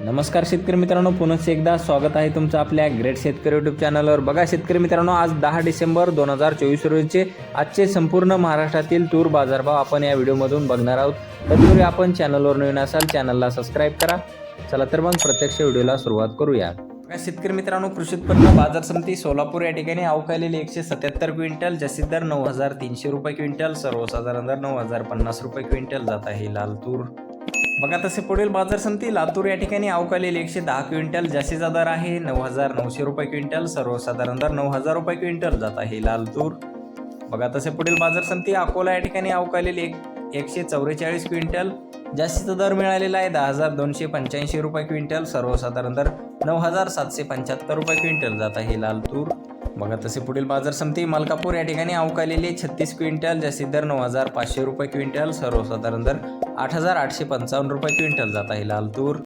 नमस्कार शेतकरी मित्रांनो पुन्हा एकदा स्वागत आहे तुमचं आपल्या ग्रेट शेतकरी यूट्यूब चॅनलवर बघा शेतकरी मित्रांनो आज दहा डिसेंबर दोन हजार चोवीस रोजीचे आजचे संपूर्ण महाराष्ट्रातील तूर बाजारभाव आपण या व्हिडिओमधून बघणार आहोत. तत्पूर्वी आपण चॅनलवर नवीन असाल चॅनलला सबस्क्राईब करा. चला तर मग प्रत्यक्ष व्हिडिओला सुरुवात करूया. शेतकरी मित्रांनो कृषी उत्पन्न बाजार समिती सोलापूर या ठिकाणी अवकालेली एकशे सत्याहत्तर क्विंटल जास्तीत दर नऊ हजार तीनशे रुपये क्विंटल सर्वसाधारण दर नऊ हजार पन्नास रुपये क्विंटल जात आहे लाल तूर. बघा तसे पुढील बाजार समिती लातूर या ठिकाणी अवकालील एकशे दहा क्विंटल जास्तीचा दर आहे. नऊ हजार नऊशे रुपये क्विंटल. सर्वसाधारण दर नऊ हजार रुपये क्विंटल जात आहे लाल तूर बघा तसे पुढील बाजार समिती अकोला या ठिकाणी अवकालेल एक एकशे चौवेचाळीस क्विंटल. जास्तीचा दर मिळालेला आहे दहा हजार दोनशे पंच्याऐंशी रुपये क्विंटल. सर्वसाधारण दर नऊ हजार सातशे पंच्याहत्तर रुपये क्विंटल जात आहे लाल तूर बघा तसे पुढील बाजार समिती मलकापूर या ठिकाणी अवकालेले छत्तीस क्विंटल जास्तीत दर नऊ हजार पाचशे रुपये क्विंटल सर्वसाधारण दर आठ हजार आठशे पंचावन्न रुपये क्विंटल जात आहे. लालतूर